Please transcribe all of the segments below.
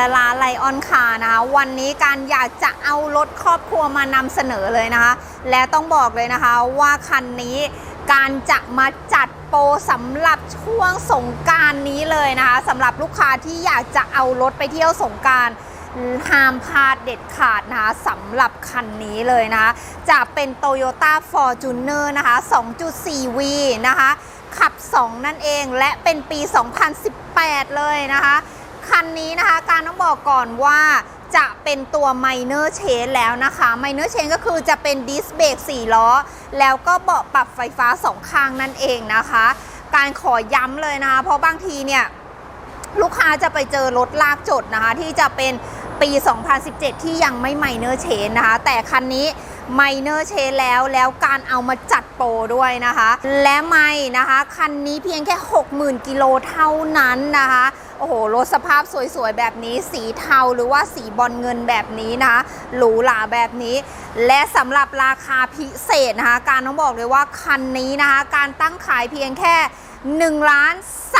สดีค่ะพบกับการละลาไลออนคานะคะวันนี้การอยากจะเอารถครอบครัวมานำเสนอเลยนะคะ และต้องบอกเลยนะคะว่าคันนี้การจะมาจัดโปรสำหรับช่วงสงการนี้เลยนะคะสำหรับลูกค้าที่อยากจะเอารถไปเที่ยวสงการห้ามพลาดเด็ดขาดนะคะสำหรับคันนี้เลยนะคะจะเป็น Toyota Fortuner นะคะ 2.4V นะคะ ขับ 2 นั่นเองและเป็นปี 2018 เลยนะคะ คันนี้นะคะ การต้องบอกก่อนว่าจะเป็นตัว Minor Change แล้วนะคะ Minor Change ก็คือจะเป็นดิสเบรก4ล้อ แล้วก็เบาะปรับไฟฟ้า2ข้างนั่นเองนะคะ การขอย้ำเลยนะคะ เพราะบางทีเนี่ย ลูกค้าจะไปเจอรถลากจดนะคะ ที่จะเป็นปี 2017 ที่ยังไม่ไมเนอร์เชนนะคะ แต่คันนี้ ไมเนอร์เชนแล้วแล้วการเอามาจัดโปรด้วยนะคะ และไม่นะคะ คันนี้เพียงแค่ 60,000 กิโลเท่านั้นนะคะ โอ้โห รถสภาพสวยๆ แบบนี้ สีเทาหรือว่าสีบอลเงินแบบนี้นะคะหรูหราแบบนี้ และสำหรับราคาพิเศษนะคะ การต้องบอกเลยว่าคันนี้นะคะ การตั้งขายเพียงแค่1ล้าน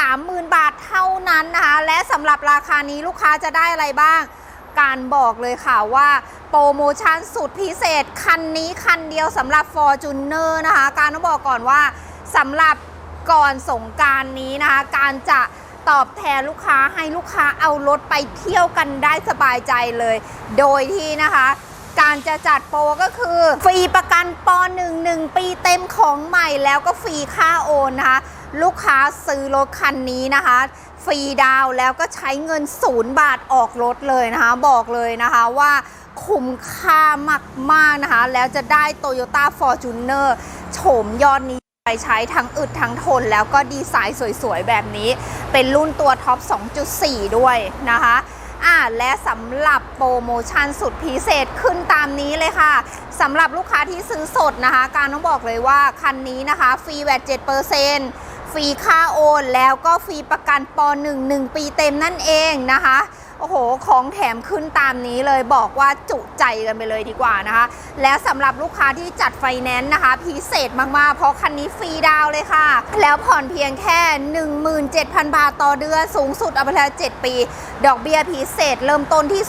30,000 บาทเท่านั้นนะคะ และสำหรับราคานี้ลูกค้าจะได้อะไรบ้าง การบอกเลยค่ะว่าโปรโมชั่นสุดพิเศษ คันนี้คันเดียวสำหรับ Fortuner นะคะ การต้องบอกก่อนว่าสำหรับก่อนสงการนี้นะคะ การจะตอบแทนลูกค้าให้ลูกค้าเอารถไปเที่ยวกันได้สบายใจเลย โดยที่นะคะการจะจัดโปรก็คือ ฟรีประกันป .1 1 ปีเต็มของใหม่แล้วก็ฟรีค่าโอนนะคะ ลูกค้าซื้อรถคันนี้นะคะ ฟรีดาวแล้วก็ใช้เงินศูนย์บาทออกรถเลยนะคะ บอกเลยนะคะว่าคุ้มค่ามาก ๆ นะคะ แล้วจะได้ Toyota Fortuner โฉมยอดนี้ไปใช้ทั้งอึดทั้งทน แล้วก็ดีไซน์สวย ๆ แบบนี้ เป็นรุ่นตัวท็อป 2.4 ด้วยนะคะอ่าและสำหรับโปรโมชั่นสุดพิเศษขึ้นตามนี้เลยค่ะสำหรับลูกค้าที่ซื้อสดนะคะ การต้องบอกเลยว่าคันนี้นะคะ ฟรีแวด7% ฟรีค่าโอนแล้วก็ฟรีประกันป .1 1 ปีเต็มนั่นเองนะคะ โอ้โห ของแถมขึ้นตามนี้เลยบอกว่าจุใจกันไปเลยดีกว่านะคะ แล้วสำหรับลูกค้าที่จัดไฟแนนซ์นะคะ พิเศษมากๆ เพราะคันนี้ฟรีดาวเลยค่ะ แล้วผ่อนเพียงแค่ 17,000 บาทต่อเดือนสูงสุดเอาไปแล้ว 7 ปี ดอกเบี้ยพิเศษเริ่มต้นที่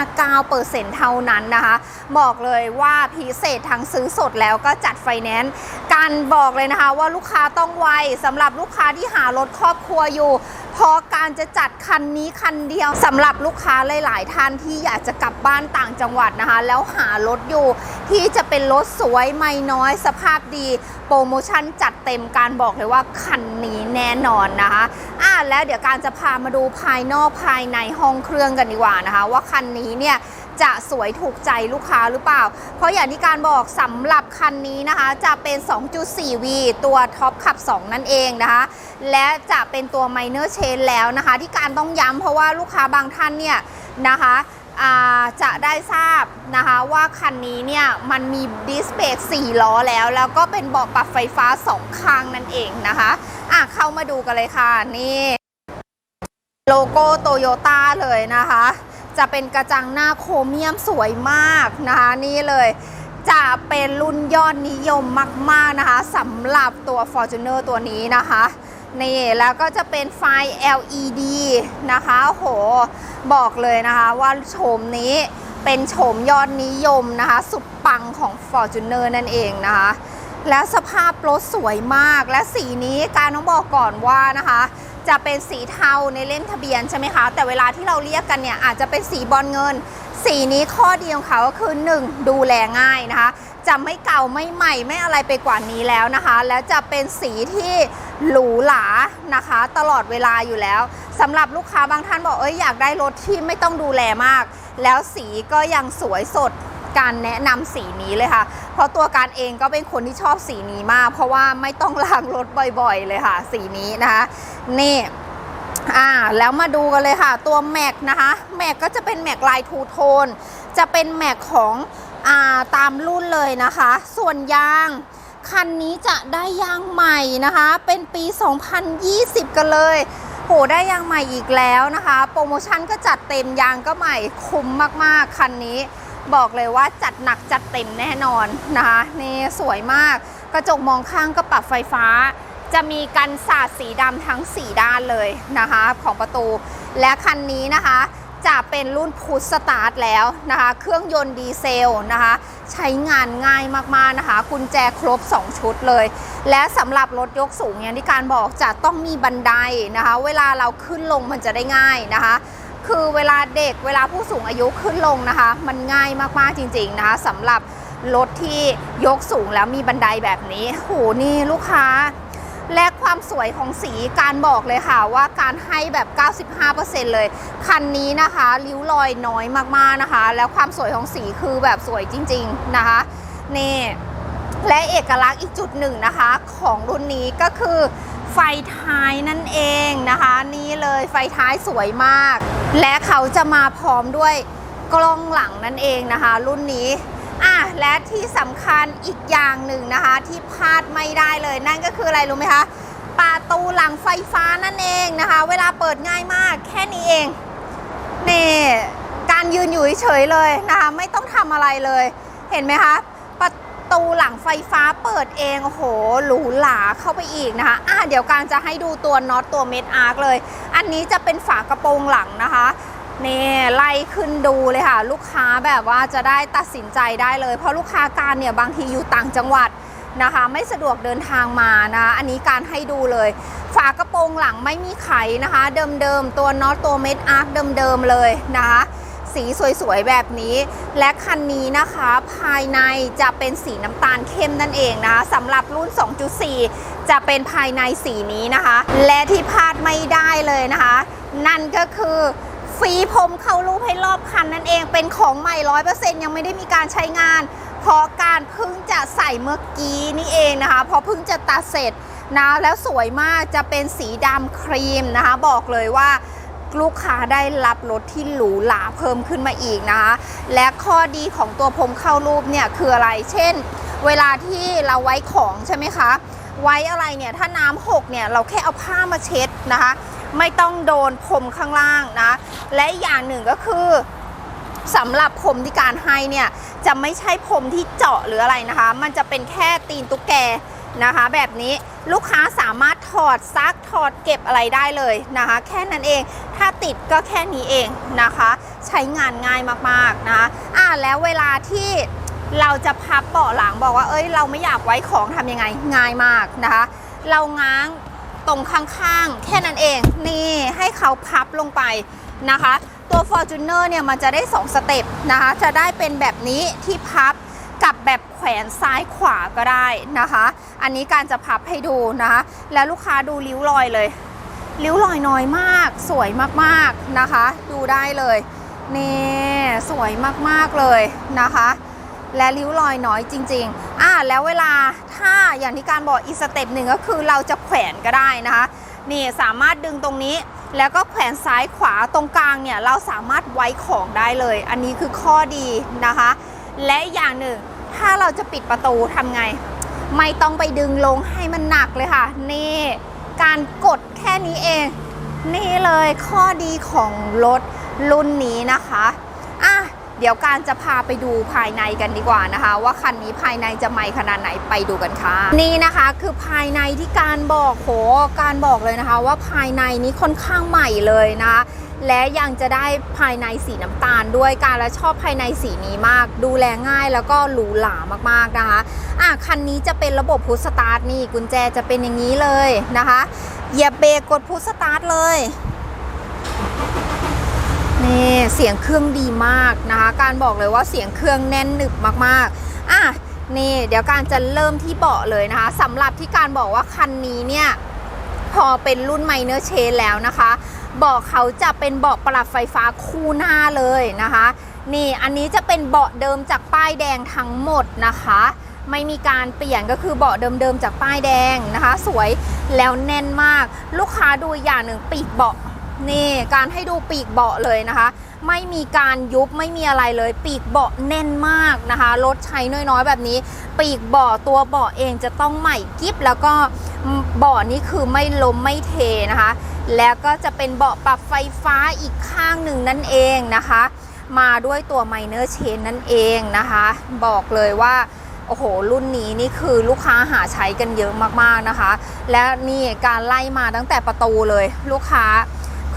2.59%เท่านั้นนะคะ บอกเลยว่าพิเศษทั้งซื้อสดแล้วก็จัดไฟแนนซ์การบอกเลยนะคะว่าลูกค้าต้องไวสำหรับลูกค้าที่หารถครอบครัวอยู่ พาะการจะจัดคันนี้คันเดียวสำหรับลูกค้าหลาย ๆ ท่านที่อยากจะกลับบ้านต่างจังหวัดนะคะ แล้วหารถอยู่ที่จะเป็นรถสวยไม่น้อยสภาพดี โปรโมชั่นจัดเต็มการบอกเลยว่าคันนี้แน่นอนนะคะอ่าแล้วเดี๋ยวการจะพามาดูภายนอกภายในห้องเครื่องกันดีกว่านะคะ ว่าคันนี้เนี่ย จะสวยถูกใจลูกค้าหรือเปล่า เพราะอย่างที่การบอกสำหรับคันนี้นะคะ จะเป็น 2.4V ตัวท็อปขับ 2 นั่นเองนะคะ และจะเป็นตัว Minor Chain แล้วนะคะ ที่การต้องย้ำเพราะว่าลูกค้าบางท่านเนี่ยนะคะจะได้ทราบนะคะว่าคันนี้เนี่ยมันมีดิสเบรก4ล้อแล้ว แล้วก็เป็นเบาะปรับไฟฟ้า 2 ข้างนั่นเองนะคะอะเข้ามาดูกันเลยค่ะ นี่ โลโก้โตโยต้าเลยนะคะ จะเป็นกระจังหน้าโครเมียมสวยมากนะคะนี่เลย จะเป็นรุ่นยอดนิยมมาก ๆ นะคะสำหรับตัว Fortuner ตัวนี้นะคะนี่แล้วก็จะเป็นไฟ LED นะคะโหบอกเลยนะคะว่าโฉมนี้เป็นโฉมยอดนิยมนะคะ สุดปังของ Fortuner นั่นเองนะคะ แล้วสภาพรถสวยมากและสีนี้การต้องบอกก่อนว่านะคะ จะเป็นสีเทาในเล่มทะเบียนใช่ไหมคะ แต่เวลาที่เราเรียกกันเนี่ยอาจจะเป็นสีบอลเงิน สีนี้ข้อดีของเขาก็คือ 1. ดูแลง่ายนะคะ จะไม่เก่าไม่ใหม่ไม่อะไรไปกว่านี้แล้วนะคะ แล้วจะเป็นสีที่หรูหรานะคะ ตลอดเวลาอยู่แล้วสำหรับลูกค้าบางท่านบอกเอ้ยอยากได้รถที่ไม่ต้องดูแลมาก แล้วสีก็ยังสวยสด การแนะนำสีนี้เลยค่ะ เพราะตัวการเองก็เป็นคนที่ชอบสีนี้มาก เพราะว่าไม่ต้องล้างรถบ่อยๆ เลยค่ะ สีนี้นะคะนี่อ่าแล้วมาดูกันเลยค่ะ ตัวแม็กนะคะแม็กก็จะเป็นแม็กลายทูโทนจะเป็นแม็กของอ่าตามรุ่นเลยนะคะ ส่วนยางคันนี้จะได้ยางใหม่นะคะ เป็นปี 2020 กันเลย โห ได้ยางใหม่อีกแล้วนะคะ โปรโมชั่นก็จัดเต็มยางก็ใหม่คุ้มมากๆ คันนี้ บอกเลยว่าจัดหนักจัดเต็มแน่นอนนะคะนี่สวยมากกระจกมองข้างก็ปรับไฟฟ้า จะมีกันสาดสีดำทั้ง 4 ด้านเลยนะคะของประตู และคันนี้นะคะจะเป็นรุ่นพุทสตาร์ทแล้วนะคะ เครื่องยนต์ดีเซลนะคะ ใช้งานง่ายมาก ๆ นะคะ กุญแจครบ 2 ชุดเลย และสำหรับรถยกสูงอย่างที่การบอกจะต้องมีบันไดนะคะ เวลาเราขึ้นลงมันจะได้ง่ายนะคะ คือเวลาเด็กเวลาผู้สูงอายุขึ้นลงนะคะ มันง่ายมากๆจริง ๆนะคะสำหรับรถที่ยกสูงแล้วมีบันไดแบบนี้โหนี่ลูกค้า และความสวยของสีการบอกเลยค่ะว่าการให้แบบ 95%เลย คันนี้นะคะริ้วรอยน้อยมากๆนะคะ แล้วความสวยของสีคือแบบสวยจริง ๆนะคะนี่และเอกลักษณ์อีกจุดหนึ่งนะคะ ของรุ่นนี้ก็คือ ไฟท้ายนั่นเองนะคะ นี่เลยไฟท้ายสวยมาก และเขาจะมาพร้อมด้วยกล้องหลังนั่นเองนะคะ รุ่นนี้อะและที่สำคัญอีกอย่างหนึ่งนะคะ ที่พลาดไม่ได้เลยนั่นก็คืออะไรรู้ไหมคะประตูหลังไฟฟ้านั่นเองนะคะ เวลาเปิดง่ายมากแค่นี้เองนี่การยืนอยู่เฉยเลยนะคะ ไม่ต้องทำอะไรเลย เห็นไหมคะ ตูหลังไฟฟ้าเปิดเองโอ้โหหรูหราเข้าไปอีกนะคะอะเดี๋ยวการจะให้ดูตัวน็อตตัวเม็ดอาร์คเลย อันนี้จะเป็นฝากระโปรงหลังนะคะนี่ไล่ขึ้นดูเลยค่ะ ลูกค้าแบบว่าจะได้ตัดสินใจได้เลย เพราะลูกค้าการเนี่ยบางทีอยู่ต่างจังหวัดนะคะ ไม่สะดวกเดินทางมานะอันนี้การให้ดูเลย ฝากระโปรงหลังไม่มีไขนะคะ เดิมๆตัวน็อตตัวเม็ดอาร์คเดิมๆเลยนะคะ สีสวยๆแบบนี้ และคันนี้นะคะภายในจะเป็นสีน้ำตาลเข้มนั่นเองนะคะสำหรับรุ่น 2.4 จะเป็นภายในสีนี้นะคะ และที่พลาดไม่ได้เลยนะคะ นั่นก็คือฟรีผมเข้ารูปให้รอบคันนั่นเองเป็นของใหม่ร้อยเปอร์เซ็นต์ยังไม่ได้มีการใช้งาน เพราะการเพิ่งจะใส่เมื่อกี้นี่เองนะคะ เพราะเพิ่งจะตัดเสร็จนะแล้วสวยมากจะเป็นสีดำครีมนะคะ บอกเลยว่า ลูกค้าได้รับรถที่หรูหราเพิ่มขึ้นมาอีกนะคะ และข้อดีของตัวผมเข้ารูปเนี่ยคืออะไร เช่น เวลาที่เราไว้ของใช่ไหมคะ ไว้อะไรเนี่ยถ้าน้ำหกเนี่ยเราแค่เอาผ้ามาเช็ดนะคะ ไม่ต้องโดนพรมข้างล่างนะ และอีกอย่างหนึ่งก็คือสำหรับพรมที่การให้เนี่ยจะไม่ใช่พรมที่เจาะหรืออะไรนะคะ มันจะเป็นแค่ตีนตุ๊กแก นะคะ แบบนี้ลูกค้าสามารถถอดซักถอดเก็บอะไรได้เลยนะคะ แค่นั้นเองถ้าติดก็แค่นี้เองนะคะ ใช้งานง่ายมากๆนะคะอ่าแล้วเวลาที่เราจะพับเบาะหลังบอกว่าเอ้ย เราไม่อยากไว้ของทำยังไงง่ายมากนะคะ เราง้างตรงข้างๆ แค่นั้นเอง นี่ให้เขาพับลงไปนะคะ ตัว Fortuner เนี่ยมันจะได้ 2 สเต็ปนะคะ จะได้เป็นแบบนี้ที่พับ กับแบบแขวนซ้ายขวาก็ได้นะคะ อันนี้การจะพับให้ดูนะคะ แล้วลูกค้าดูริ้วรอยเลย ริ้วรอยน้อยมาก สวยมากๆนะคะ ดูได้เลยนี่สวยมากๆเลยนะคะ และริ้วรอยน้อยจริง ๆ อ่าแล้วเวลาถ้าอย่างที่การบอกอีกสเต็ปหนึ่งก็คือเราจะแขวนก็ได้นะคะ นี่สามารถดึงตรงนี้แล้วก็แขวนซ้ายขวาตรงกลางเนี่ยเราสามารถไว้ของได้เลย อันนี้คือข้อดีนะคะ และอย่างหนึ่ง ถ้าเราจะปิดประตูทำไง ไม่ต้องไปดึงลงให้มันหนักเลยค่ะ นี่การกดแค่นี้เอง นี่เลยข้อดีของรถรุ่นนี้นะคะอะ เดี๋ยวการจะพาไปดูภายในกันดีกว่านะคะ ว่าคันนี้ภายในจะใหม่ขนาดไหนไปดูกันค่ะ นี่นะคะคือภายในที่การบอกโหการบอกเลยนะคะ ว่าภายในนี้ค่อนข้างใหม่เลยนะคะและยังจะได้ภายในสีน้ำตาลด้วยการและชอบภายในสีนี้มาก ดูแลง่ายแล้วก็หรูหรามากๆนะคะอะคันนี้จะเป็นระบบพุชสตาร์ทนี่กุญแจจะเป็นอย่างนี้เลยนะคะเหยียบเบรกกดพุชสตาร์ทเลย นี่เสียงเครื่องดีมากนะคะ การบอกเลยว่าเสียงเครื่องแน่นหนึบมากๆอะนี่เดี๋ยวการจะเริ่มที่เบาะเลยนะคะสำหรับที่การบอกว่าคันนี้เนี่ยพอเป็นรุ่นไมเนอร์เชนแล้วนะคะเบาะเขาจะเป็นเบาะปรับไฟฟ้าคู่หน้าเลยนะคะ นี่อันนี้จะเป็นเบาะเดิมจากป้ายแดงทั้งหมดนะคะ ไม่มีการเปลี่ยนก็คือเบาะเดิมๆจากป้ายแดงนะคะ สวยแล้วแน่นมาก ลูกค้าดูอีกอย่างหนึ่งปีกเบาะ นี่การให้ดูปีกเบาะเลยนะคะ ไม่มีการยุบไม่มีอะไรเลย ปีกเบาะแน่นมากนะคะรถใช้น้อยๆ แบบนี้ ปีกเบาะตัวเบาะเองจะต้องใหม่กิฟแล้วก็เบาะนี่คือไม่ล้มไม่เทนะคะ แล้วก็จะเป็นเบาะปรับไฟฟ้าอีกข้างหนึ่งนั่นเองนะคะ มาด้วยตัวไมเนอร์เชนนั่นเองนะคะ บอกเลยว่าโอ้โห รุ่นนี้นี่คือลูกค้าหาใช้กันเยอะมากๆนะคะ และนี่การไล่มาตั้งแต่ประตูเลย ลูกค้า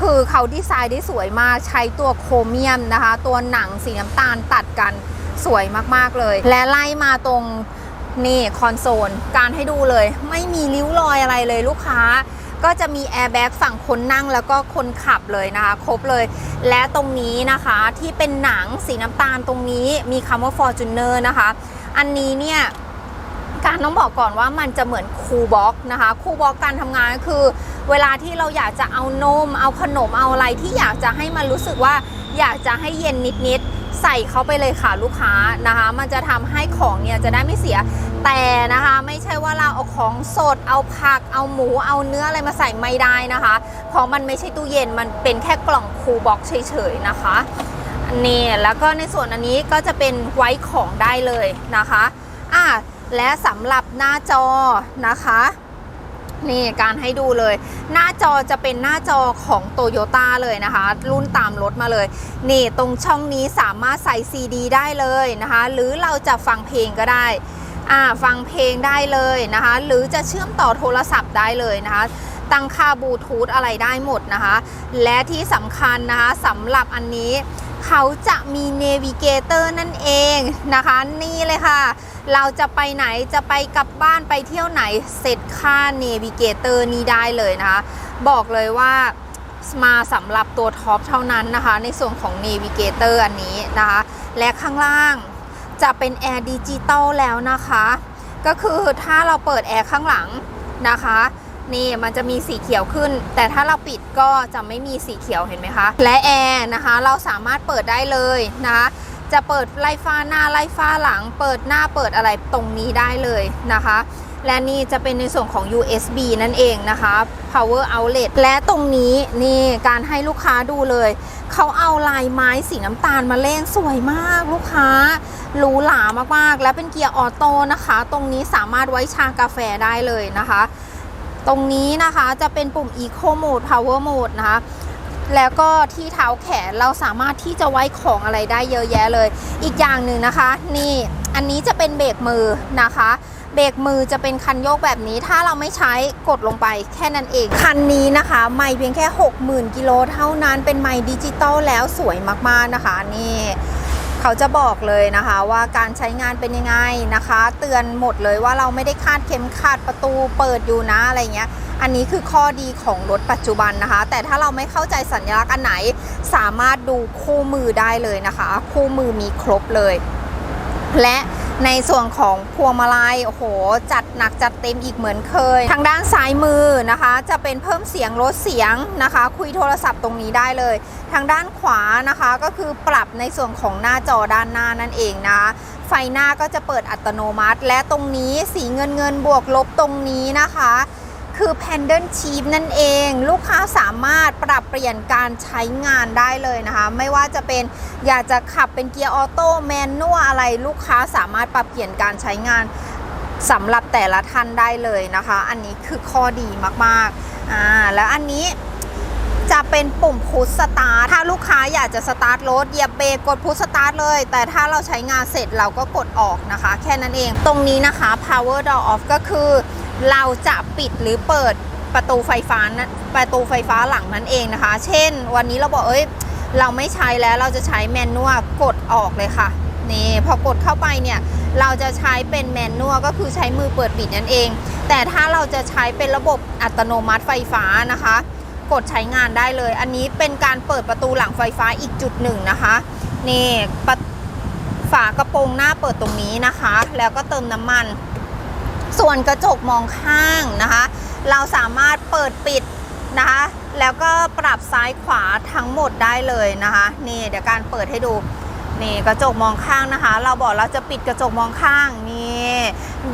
คือเขาดีไซน์ได้สวยมากใช้ตัวโครเมียมนะคะ ตัวหนังสีน้ำตาลตัดกันสวยมากๆเลย และไล่มาตรงนี่คอนโซลการให้ดูเลย ไม่มีริ้วรอยอะไรเลยลูกค้า ก็จะมีแอร์แบ็กฝั่งคนนั่งแล้วก็คนขับเลยนะคะ ครบเลย และตรงนี้นะคะที่เป็นหนังสีน้ำตาลตรงนี้มีคำว่า Fortuner นะคะ อันนี้เนี่ยการต้องบอกก่อนว่ามันจะเหมือนคูลบ็อกนะคะคูลบ็อกการทำงานก็คือ เวลาที่เราอยากจะเอานม เอาขนมเอาอะไรที่อยากจะให้มันรู้สึกว่าอยากจะให้เย็นนิดๆใส่เขาไปเลยค่ะลูกค้านะคะ มันจะทำให้ของเนี่ยจะได้ไม่เสียแต่นะคะไม่ใช่ว่าเราเอาของสด เอาผักเอาหมูเอาเนื้ออะไรมาใส่ไม่ได้นะคะ เพราะมันไม่ใช่ตู้เย็นมันเป็นแค่กล่องคูลบ็อกเฉยๆนะคะนี่แล้วก็ในส่วนอันนี้ก็จะเป็นไว้ของได้เลยนะคะอะและสำหรับหน้าจอนะคะ นี่การให้ดูเลย หน้าจอจะเป็นหน้าจอของ t o y ยต้เลยนะคะ รุ่นตามรถมาเลย นี่ตรงช่องนี้สามารถใส่ซีดีได้เลยนะคะ หรือเราจะฟังเพลงก็ได้อ่าฟังเพลงได้เลยนะคะ หรือจะเชื่อมต่อโทรศัพท์ได้เลยนะคะ ตั้งค่าบลูทูธอะไรได้หมดนะคะ และที่สำคัญนะคะสำหรับอันนี้ เขาจะมีเนวิเกเตอร์นั่นเองนะคะ นี่เลยค่ะ เราจะไปไหนจะไปกลับบ้านไปเที่ยวไหนเสร็จค่าเนวิเกเตอร์นี้ได้เลยนะคะ บอกเลยว่ามาสำหรับตัวท็อปเท่านั้นนะคะ ในส่วนของเนวิเกเตอร์อันนี้นะคะ และข้างล่างจะเป็นแอร์ดิจิตอลแล้วนะคะ ก็คือถ้าเราเปิดแอร์ข้างหลังนะคะนี่มันจะมีสีเขียวขึ้น แต่ถ้าเราปิดก็จะไม่มีสีเขียวเห็นไหมคะ และแอร์นะคะเราสามารถเปิดได้เลยนะคะ จะเปิดไล่ฟ้าหน้าไล่ฟ้าหลัง เปิดหน้าเปิดอะไรตรงนี้ได้เลยนะคะ และนี่จะเป็นในส่วนของ USB นั่นเองนะคะ power outlet และตรงนี้นี่การให้ลูกค้าดูเลย เขาเอาลายไม้สีน้ำตาลมาเล่นสวยมากลูกค้าหรูหรามากๆ และเป็นเกียร์ออโต้นะคะ ตรงนี้สามารถไว้ชากาแฟได้เลยนะคะ ตรงนี้นะคะจะเป็นปุ่ม Eco Mode Power Mode นะคะ แล้วก็ที่เท้าแขนเราสามารถที่จะไว้ของอะไรได้เยอะแยะเลย อีกอย่างหนึ่งนะคะ นี่อันนี้จะเป็นเบรกมือนะคะเบรกมือจะเป็นคันโยกแบบนี้ ถ้าเราไม่ใช้กดลงไปแค่นั้นเอง คันนี้นะคะ ไม่เพียงแค่ 60,000 กิโลเท่านั้นเป็นไม่ดิจิตอลแล้วสวยมากๆนะคะนี่ เขาจะบอกเลยนะคะว่าการใช้งานเป็นยังไงนะคะ เตือนหมดเลยว่าเราไม่ได้คาดเข็มขัดประตูเปิดอยู่นะอะไรเงี้ย อันนี้คือข้อดีของรถปัจจุบันนะคะ แต่ถ้าเราไม่เข้าใจสัญลักษณ์อันไหน สามารถดูคู่มือได้เลยนะคะ คู่มือมีครบเลย และ ในส่วนของพวงมาลัยโอ้โห จัดหนักจัดเต็มอีกเหมือนเคย ทางด้านซ้ายมือนะคะ จะเป็นเพิ่มเสียงลดเสียงนะคะ คุยโทรศัพท์ตรงนี้ได้เลย ทางด้านขวานะคะก็คือปรับในส่วนของหน้าจอด้านหน้านั่นเองนะไฟหน้าก็จะเปิดอัตโนมัติ และตรงนี้สีเงินเงินบวกลบตรงนี้นะคะ คือ Pendant Chip นั่นเอง ลูกค้าสามารถปรับเปลี่ยนการใช้งานได้เลยนะคะ ไม่ว่าจะเป็นอยากจะขับเป็นเกียร์ออโต้แมนนวลอะไรลูกค้าสามารถปรับเปลี่ยนการใช้งานสำหรับแต่ละท่านได้เลยนะคะ อันนี้คือข้อดีมากๆอ่าแล้วอันนี้จะเป็นปุ่มพุชสตาร์ทถ้าลูกค้าอยากจะสตาร์ทรถเหยียบเบรกกดพุชสตาร์ทเลย แต่ถ้าเราใช้งานเสร็จเราก็กดออกนะคะ แค่นั้นเอง ตรงนี้นะคะ power door off ก็คือ เราจะปิดหรือเปิดประตูไฟฟ้านะประตูไฟฟ้าหลังนั่นเองนะคะ เช่น วันนี้เราบอกเอ้ยเราไม่ใช้แล้วเราจะใช้แมนนวลกดออกเลยค่ะนี่พอกดเข้าไปเนี่ยเราจะใช้เป็นแมนนวลก็คือใช้มือเปิดปิดนั่นเอง แต่ถ้าเราจะใช้เป็นระบบอัตโนมัติไฟฟ้านะคะ กดใช้งานได้เลย อันนี้เป็นการเปิดประตูหลังไฟฟ้าอีกจุดหนึ่งนะคะนี่ฝากระโปรงหน้าเปิดตรงนี้นะคะ แล้วก็เติมน้ำมัน ส่วนกระจกมองข้างนะคะ เราสามารถเปิดปิดนะคะ แล้วก็ปรับซ้ายขวาทั้งหมดได้เลยนะคะ นี่เดี๋ยวการเปิดให้ดูนี่กระจกมองข้างนะคะ เราบอกเราจะปิดกระจกมองข้างนี่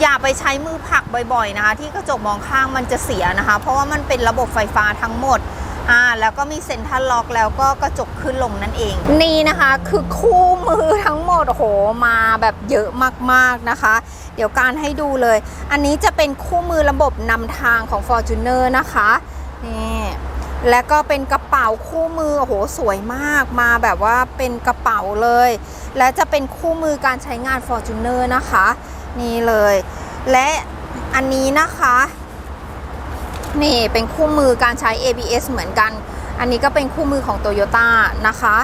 อย่าไปใช้มือผลักบ่อยๆนะคะ ที่กระจกมองข้างมันจะเสียนะคะ เพราะว่ามันเป็นระบบไฟฟ้าทั้งหมด อ่าแล้วก็มีเซ็นทรัลล็อกแล้วก็กระจกขึ้นลงนั่นเอง นี่นะคะคือคู่มือทั้งหมดโอ้โหมาแบบเยอะมากๆนะคะ เดี๋ยวการให้ดูเลย อันนี้จะเป็นคู่มือระบบนำทางของ Fortuner นะคะนี่และก็เป็นกระเป๋าคู่มือโอ้โหสวยมากมาแบบว่าเป็นกระเป๋าเลย และจะเป็นคู่มือการใช้งาน Fortuner นะคะ นี่เลย และอันนี้นะคะ นี่เป็นคู่มือการใช้ ABS เหมือนกัน อันนี้ก็เป็นคู่มือของโตโยต้านะคะ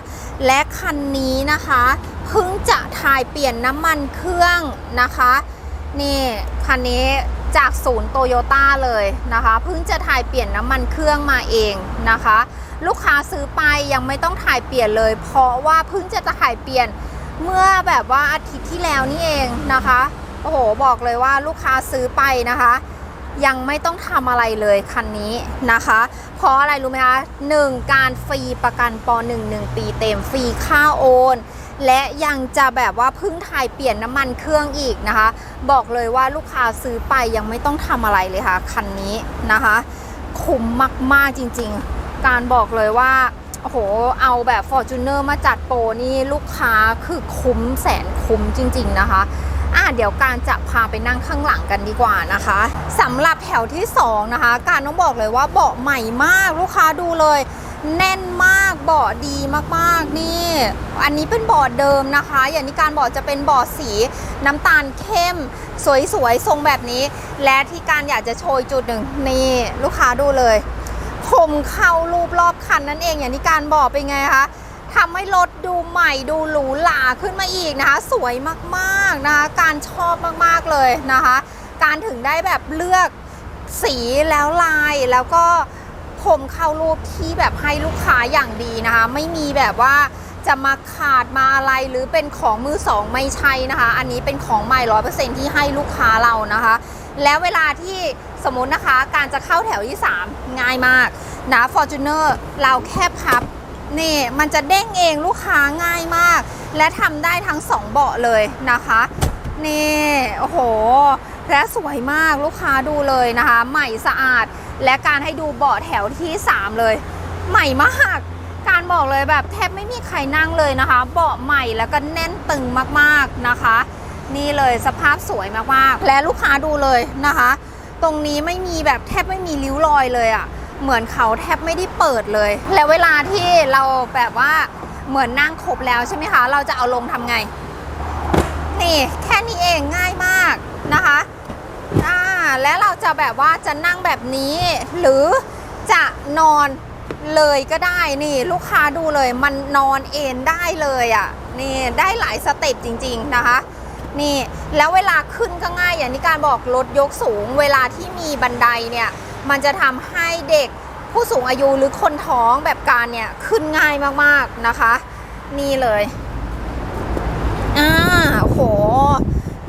และคันนี้นะคะเพิ่งจะถ่ายเปลี่ยนน้ำมันเครื่องนะคะ นี่คันนี้จากศูนย์โตโยต้าเลยนะคะเพิ่งจะถ่ายเปลี่ยนน้ำมันเครื่องมาเองนะคะ ลูกค้าซื้อไปยังไม่ต้องถ่ายเปลี่ยนเลย เพราะว่าเพิ่งจะถ่ายเปลี่ยนเมื่อแบบว่าอาทิตย์ที่แล้วนี่เองนะคะโอ้โหบอกเลยว่าลูกค้าซื้อไปนะคะ ยังไม่ต้องทำอะไรเลยคันนี้นะคะ เพราะอะไรรู้ไหมคะหนึ่งการฟรีประกันป .1 1 ปีเต็มฟรีค่าโอน และยังจะแบบว่าพิ่งถ่ายเปลี่ยนน้ำมันเครื่องอีกนะคะ บอกเลยว่าลูกค้าซื้อไปยังไม่ต้องทำอะไรเลยค่ะคันนี้นะคะ คุ้มมากๆจริงๆ การบอกเลยว่าโอ้โห เอาแบบ Fortuner มาจัดโปรนี่ลูกค้าคือคุ้มแสนคุ้มจริง ๆ นะคะ อะเดี๋ยวการจะพาไปนั่งข้างหลังกันดีกว่านะคะสำหรับแถวที่ 2 นะคะ การต้องบอกเลยว่าเบาะใหม่มากลูกค้าดูเลย แน่นมากเบาะดีมากๆนี่ อันนี้เป็นเบาะเดิมนะคะ อย่างที่การบอกจะเป็นเบาะสีน้ำตาลเข้ม สวยๆทรงแบบนี้ และที่การอยากจะโชยจุดหนึ่งนี่ลูกค้าดูเลยผมเข้ารูปรอบคันนั่นเองอย่างที่การบอกเป็นไงคะ ทำให้รถดูใหม่ดูหรูหราขึ้นมาอีกนะคะ สวยมากๆนะคะ การชอบมากๆเลยนะคะ การถึงได้แบบเลือกสีแล้วลายแล้วก็ผมเข้ารูปที่แบบให้ลูกค้าอย่างดีนะคะ ไม่มีแบบว่าจะมาขาดมาอะไรหรือเป็นของมือสองไม่ใช่นะคะ อันนี้เป็นของใหม่ร้อยเปอร์เซ็นที่ให้ลูกค้าเรานะคะ แล้วเวลาที่สมมตินะคะการจะเข้าแถวที่ 3 ง่ายมากนะ Fortuner เราแค่พับ นี่มันจะเด้งเองลูกค้าง่ายมาก และทำได้ทั้งสองเบาะเลยนะคะ นี่โอ้โห และสวยมากลูกค้าดูเลยนะคะ ใหม่สะอาด และการให้ดูเบาะแถวที่ 3 เลย ใหม่มากการบอกเลยแบบแทบไม่มีใครนั่งเลยนะคะ เบาะใหม่แล้วก็แน่นตึงมากๆนะคะ นี่เลยสภาพสวยมากๆ และลูกค้าดูเลยนะคะ ตรงนี้ไม่มีแบบแทบไม่มีริ้วรอยเลยอะ่ะ เหมือนเขาแทบไม่ได้เปิดเลย แล้วเวลาที่เราแบบว่าเหมือนนั่งครบแล้วใช่ไหมคะ เราจะเอาลงทำไง นี่แค่นี้เองง่ายมากนะคะอ่าและเราจะแบบว่าจะนั่งแบบนี้ หรือจะนอนเลยก็ได้นี่ลูกค้าดูเลยมันนอนเอนได้เลยอะ่ะนี่ได้หลายสเต็ปจริง ๆ นะคะนี่แล้วเวลาขึ้นก็ง่ายอย่างที่การบอกรถยกสูง เวลาที่มีบันไดเนี่ย มันจะทำให้เด็กผู้สูงอายุหรือคนท้องแบบการเนี่ยขึ้นง่ายมากๆนะคะ นี่เลยอ่าโห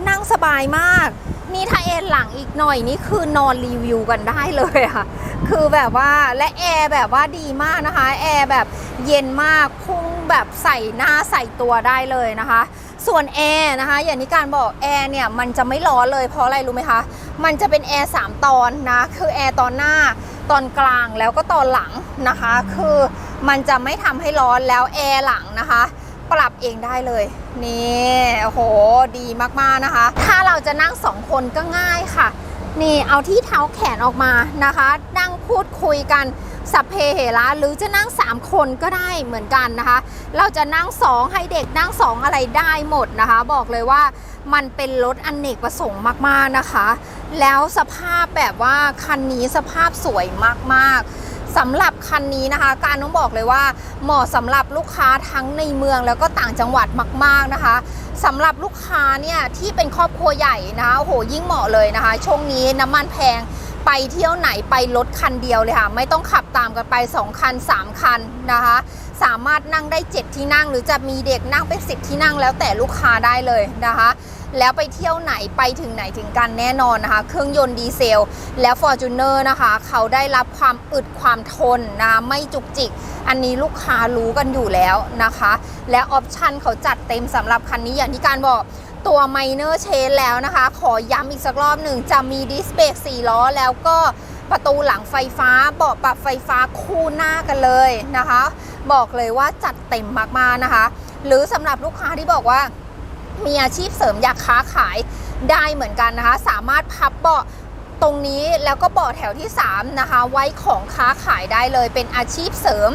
นั่งสบายมาก นี่ถ้าเอนหลังอีกหน่อยนี่คือนอนรีวิวกันได้เลยอะคือแบบว่าและแอร์แบบว่าดีมากนะคะ แอร์แบบเย็นมากพุ่ง แบบใส่หน้าใส่ตัวได้เลยนะคะ ส่วนแอร์นะคะ อย่างที่การบอกแอร์เนี่ยมันจะไม่ร้อนเลยเพราะอะไรรู้ไหมคะ มันจะเป็นแอร์3ตอนนะ คือแอร์ตอนหน้าตอนกลางแล้วก็ตอนหลังนะคะ คือมันจะไม่ทำให้ร้อนแล้วแอร์หลังนะคะ ปรับเองได้เลยนี่โอ้โหดีมากๆนะคะ ถ้าเราจะนั่งสองคนก็ง่ายค่ะนี่เอาที่เท้าแขนออกมานะคะ นั่งพูดคุยกัน สัพเพเหระหรือจะนั่ง 3 คนก็ได้เหมือนกันนะคะ เราจะนั่ง 2 ให้เด็กนั่ง 2 อะไรได้หมดนะคะ บอกเลยว่ามันเป็นรถอนเนกประสงค์มากๆนะคะ แล้วสภาพแบบว่าคันนี้สภาพสวยมากๆสำหรับคันนี้นะคะ การต้องบอกเลยว่าเหมาะสำหรับลูกค้าทั้งในเมืองแล้วก็ต่างจังหวัดมาก ๆนะคะสำหรับลูกค้าเนี่ยที่เป็นครอบครัวใหญ่นะคะโอ้โหยิ่งเหมาะเลยนะคะ ช่วงนี้น้ำมันแพง ไปเที่ยวไหนไปรถคันเดียวเลยค่ะ ไม่ต้องขับตามกันไป 2 คัน 3 คันนะคะ สามารถนั่งได้ 7 ที่นั่ง หรือจะมีเด็กนั่งเป็น 10 ที่นั่งแล้วแต่ลูกค้าได้เลยนะคะ แล้วไปเที่ยวไหนไปถึงไหนถึงกันแน่นอนนะคะ เครื่องยนต์ดีเซล แล้ว Fortuner นะคะ เขาได้รับความอึดความทนนะคะไม่จุกจิก อันนี้ลูกค้ารู้กันอยู่แล้วนะคะ และออปชันเขาจัดเต็มสำหรับคันนี้อย่างที่การบอก ตัว Minor Chain แล้วนะคะ ขอย้ำอีกสักรอบหนึ่ง จะมีดิสเบรก4ล้อ แล้วก็ประตูหลังไฟฟ้า เบาะปรับไฟฟ้าคู่หน้ากันเลยนะคะ บอกเลยว่าจัดเต็มมากๆนะคะ หรือสำหรับลูกค้าที่บอกว่ามีอาชีพเสริมอยากค้าขายได้เหมือนกันนะคะ สามารถพับเบาะ ตรงนี้แล้วก็บาะแถวที่ 3 นะคะ ไว้ของค้าขายได้เลยเป็นอาชีพเสริม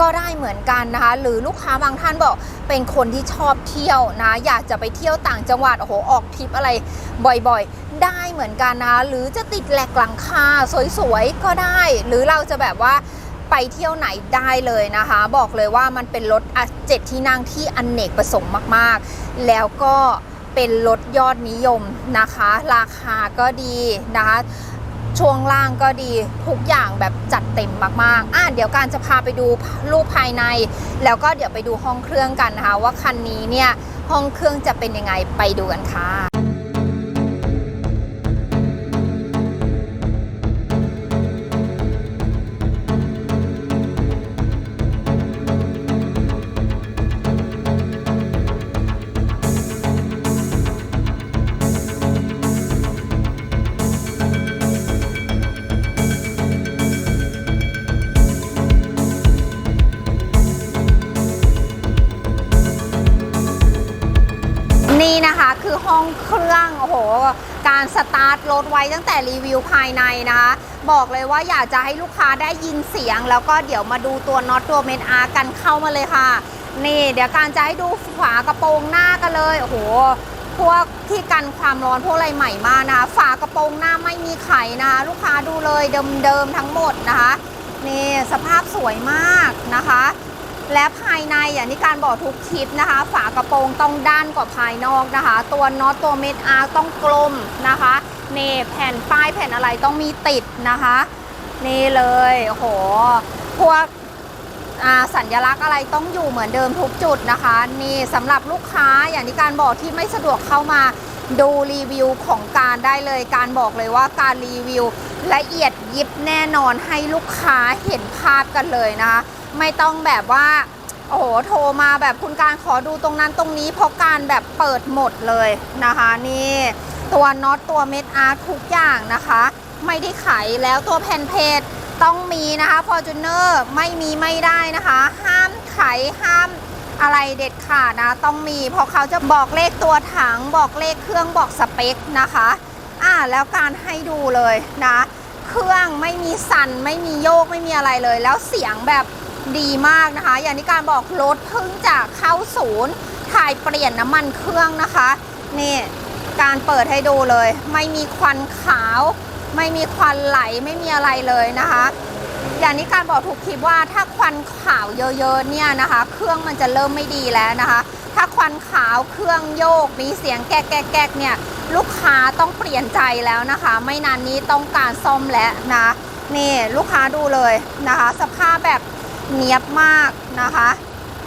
ก็ได้เหมือนกันนะคะ หรือลูกค้าบางท่านบอกเป็นคนที่ชอบเที่ยวนะ อยากจะไปเที่ยวต่างจังหวัดโอ้โหออกทริปอะไรบ่อยๆ ได้เหมือนกันนะ หรือจะติดแหลกหลังคาสวยๆ ก็ได้ หรือเราจะแบบว่าไปเที่ยวไหนได้เลยนะคะ บอกเลยว่ามันเป็นรถอะเจ็ดที่นั่งที่อนเนกประสงค์มากๆ แล้วก็ เป็นรถยอดนิยมนะคะ ราคาก็ดีนะคะช่วงล่างก็ดีทุกอย่างแบบจัดเต็มมากๆ อะเดี๋ยวการจะพาไปดูรูปภายใน แล้วก็เดี๋ยวไปดูห้องเครื่องกันนะคะ ว่าคันนี้เนี่ยห้องเครื่องจะเป็นยังไงไปดูกันค่ะ นี่นะคะคือห้องเครื่องโอ้โหการสตาร์ทรถไว้ตั้งแต่รีวิวภายในนะคะบอกเลยว่าอยากจะให้ลูกค้าได้ยินเสียง แล้วก็เดี๋ยวมาดูตัวน็อตตัวเมนอาร์กันเข้ามาเลยค่ะ นี่ เดี๋ยวการจะให้ดูฝากระโปรงหน้ากันเลยโอ้โหพวกที่กันความร้อนพวกอะไรใหม่มากนะคะฝากระโปรงหน้าไม่มีไขนะคะลูกค้าดูเลยเดิมๆทั้งหมดนะคะนี่สภาพสวยมากนะคะ และภายในอย่างที่การบอกทุกคลิปนะคะ ฝากระโปรงต้องด้านกว่าภายนอกนะคะ ตัวน็อตตัวเม็ดอาร์ต้องกลมนะคะเนแผ่นป้ายแผ่นอะไรต้องมีติดนะคะ นี่เลยโหพวกสัญลักษณ์อะไรต้องอยู่เหมือนเดิมทุกจุดนะคะ นี่สำหรับลูกค้าอย่างที่การบอกที่ไม่สะดวกเข้ามาดูรีวิวของการได้เลย การบอกเลยว่าการรีวิวละเอียดยิบแน่นอนให้ลูกค้าเห็นภาพกันเลยนะคะ ไม่ต้องแบบว่า โอ้โหโทรมาแบบคุณการขอดูตรงนั้นตรงนี้ เพราะการแบบเปิดหมดเลยนะคะนี่ตัวน็อตตัวเม็ดอาร์ทุกอย่างนะคะ ไม่ได้ไขแล้วตัวแผ่นเพจต้องมีนะคะฟอร์จูเนอร์ไม่มีไม่ได้นะคะ ห้ามไขห้ามอะไรเด็ดขาดนะต้องมีเพราะเขาจะบอกเลขตัวถังบอกเลขเครื่องบอกสเปคนะคะอ่าแล้วการให้ดูเลยนะ เครื่องไม่มีสั่นไม่มีโยกไม่มีอะไรเลย แล้วเสียงแบบ ดีมากนะคะ อย่างที่การบอกรถเพิ่งจะเข้าศูนย์ถ่ายเปลี่ยนน้ำมันเครื่องนะคะ นี่การเปิดให้ดูเลย ไม่มีควันขาว ไม่มีควันไหลไม่มีอะไรเลยนะคะ อย่างนี้การบอกถูกคลิปว่าถ้าควันขาวเยอะๆเนี่ยนะคะ เครื่องมันจะเริ่มไม่ดีแล้วนะคะ ถ้าควันขาวเครื่องโยกมีเสียงแก๊กแก๊กแก๊กเนี่ยลูกค้าต้องเปลี่ยนใจแล้วนะคะ ไม่นานนี้ต้องการซ่อมแล้วนะนี่ลูกค้าดูเลยนะคะ สภาพแบบ เนียบมากนะคะ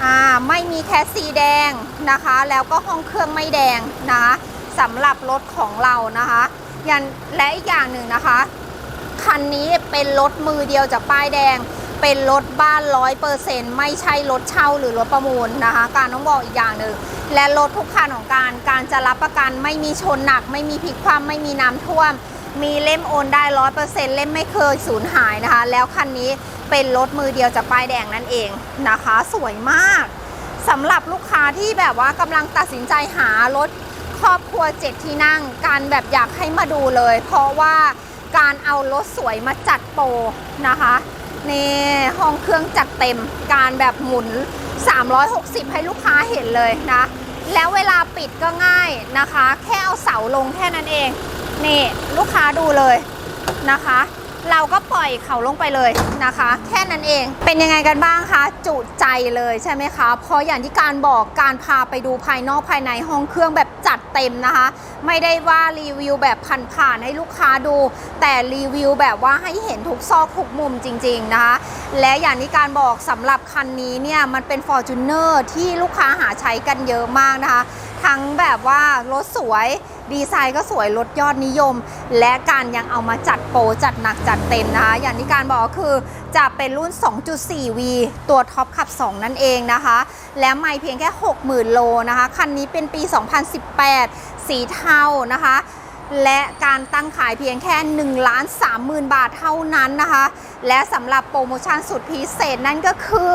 อ่าไม่มีแคสซีแดงนะคะ แล้วก็ห้องเครื่องไม่แดงนะคะสำหรับรถของเรานะคะยันและอีกอย่างหนึ่งนะคะ คันนี้เป็นรถมือเดียวจากป้ายแดง เป็นรถบ้านร้อยเปอร์เซ็นต์ไม่ใช่รถเช่าหรือรถประมูลนะคะ การต้องบอกอีกอย่างหนึ่งและรถทุกคันของการการจะรับประกันไม่มีชนหนัก ไม่มีพลิกคว่ำไม่มีน้ำท่วม มีเล่มโอนได้ร้อยเปอร์เซ็นต์เล่มไม่เคยสูญหายนะคะ แล้วคันนี้เป็นรถมือเดียวจากป้ายแดงนั่นเองนะคะ สวยมากสำหรับลูกค้าที่แบบว่ากำลังตัดสินใจหารถครอบครัวเจ็ดที่นั่งการแบบอยากให้มาดูเลย เพราะว่าการเอารถสวยมาจัดโปรนะคะนี่ห้องเครื่องจัดเต็มการแบบหมุน 360 ให้ลูกค้าเห็นเลยนะ แล้วเวลาปิดก็ง่ายนะคะ แค่เอาเสาลงแค่นั้นเอง นี่ลูกค้าดูเลยนะคะ เราก็ปล่อยเขาลงไปเลยนะคะ แค่นั้นเองเป็นยังไงกันบ้างคะจุใจเลยใช่ไหมคะเพราะอย่างที่การบอกการพาไปดูภายนอกภายในห้องเครื่องแบบจัดเต็มนะคะ ไม่ได้ว่ารีวิวแบบผ่านๆให้ลูกค้าดู แต่รีวิวแบบว่าให้เห็นทุกซอกทุกมุมจริง ๆนะคะ และอย่างที่การบอกสำหรับคันนี้เนี่ยมันเป็น f o r t u n e r ที่ลูกค้าหาใช้กันเยอะมากนะคะ ทั้งแบบว่ารถสวย ดีไซน์ก็สวยรถยอดนิยม และการยังเอามาจัดโปรจัดหนักจัดเต็มนะคะ อย่างที่การบอกก็คือจะเป็นรุ่น 2.4V ตัวท็อปขับ 2 นั่นเองนะคะ และไม่เพียงแค่ 60,000 โลนะคะ คันนี้เป็นปี 2018 สีเทานะคะและการตั้งขายเพียงแค่1ล้าน30,000 บาทเท่านั้นนะคะ และสำหรับโปรโมชั่นสุดพิเศษนั่นก็คือ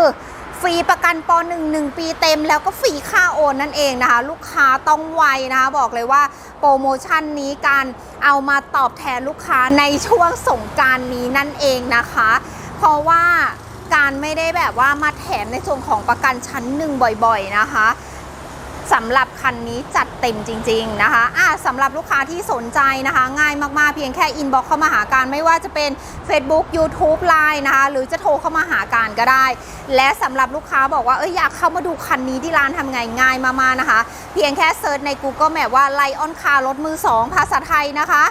ฟรีประกันป .1 1 ปีเต็ม แล้วก็ฟรีค่าโอนนั่นเองนะคะ ลูกค้าต้องไวนะคะบอกเลยว่าโปรโมชั่นนี้การเอามาตอบแทนลูกค้าในช่วงสงการนี้นั่นเองนะคะ เพราะว่าการไม่ได้แบบว่ามาแถมในส่วนของประกันชั้นหนึ่งบ่อยๆนะคะ สำหรับคันนี้จัดเต็มจริง ๆ นะคะอะสำหรับลูกค้าที่สนใจนะคะ ง่ายมากๆ เพียงแค่อินบ็อกเข้ามาหาการไม่ว่าจะเป็น Facebook YouTube Line นะคะ หรือจะโทรเข้ามาหาการก็ได้ และสำหรับลูกค้าบอกว่าเอยอยากเข้ามาดูคันนี้ที่ร้านทำไงง่ายมากๆนะคะ เพียงแค่เซิร์ชใน Google Map ว่าไลออนคารถมือ 2 ภาษาไทยนะคะ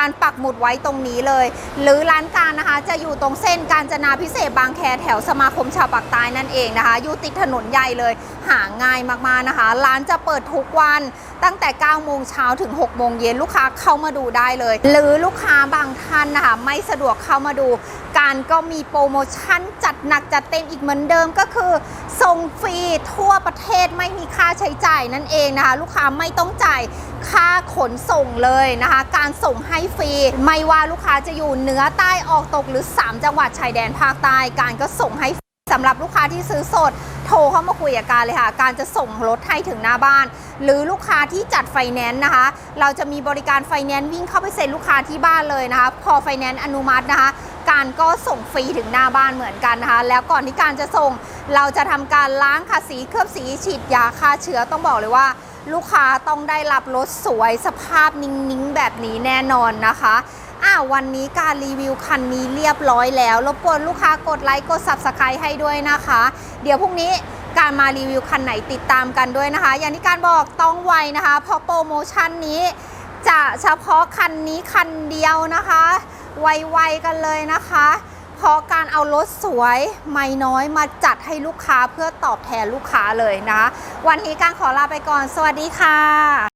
การปักหมุดไว้ตรงนี้เลย หรือร้านการนะคะจะอยู่ตรงเส้นการจนาพิเศษบางแคแถวสมาคมชาวปากใต้นั่นเองนะคะ อยู่ติดถนนใหญ่เลย หาง่ายมากๆนะคะ ร้านจะเปิดทุกวันตั้งแต่ 9 โมงเช้าถึง 6 โมงเย็นลูกค้าเข้ามาดูได้เลย หรือลูกค้าบางท่านนะคะไม่สะดวกเข้ามาดู การก็มีโปรโมชั่นจัดหนักจัดเต็มอีกเหมือนเดิมก็คือ ส่งฟรีทั่วประเทศไม่มีค่าใช้จ่ายนั่นเองนะคะ ลูกค้าไม่ต้องจ่ายค่าขนส่งเลยนะคะ การส่งให้ฟรี ไม่ว่าลูกค้าจะอยู่เหนือใต้ออกตกหรือ 3 จังหวัดชายแดนภาคใต้การก็ส่งให้สำหรับลูกค้าที่ซื้อสดโทรเข้ามาคุยกับการเลยค่ะ การจะส่งรถให้ถึงหน้าบ้าน หรือลูกค้าที่จัดไฟแนนซ์นะคะ เราจะมีบริการไฟแนนซ์วิ่งเข้าไปเซ็นลูกค้าที่บ้านเลยนะคะ พอไฟแนนซ์อนุมัตินะคะ การก็ส่งฟรีถึงหน้าบ้านเหมือนกันนะคะ แล้วก่อนที่การจะส่งเราจะทำการล้างค่ะสีเคลือบสีฉีดยาฆ่าเชื้อต้องบอกเลยว่า ลูกค้าต้องได้รับรถสวยสภาพนิ่งๆแบบนี้แน่นอนนะคะอ่าวันนี้การรีวิวคันนี้เรียบร้อยแล้ว รบกวนลูกค้ากดไลค์กด Subscribe ให้ด้วยนะคะ เดี๋ยวพรุ่งนี้การมารีวิวคันไหนติดตามกันด้วยนะคะ อย่างที่การบอกต้องไวนะคะ เพราะโปรโมชั่นนี้จะเฉพาะคันนี้คันเดียวนะคะ ไวๆกันเลยนะคะ เพราะการเอารถสวยไม่น้อยมาจัดให้ลูกค้าเพื่อตอบแทนลูกค้าเลยนะคะ วันนี้การขอลาไปก่อน สวัสดีค่ะ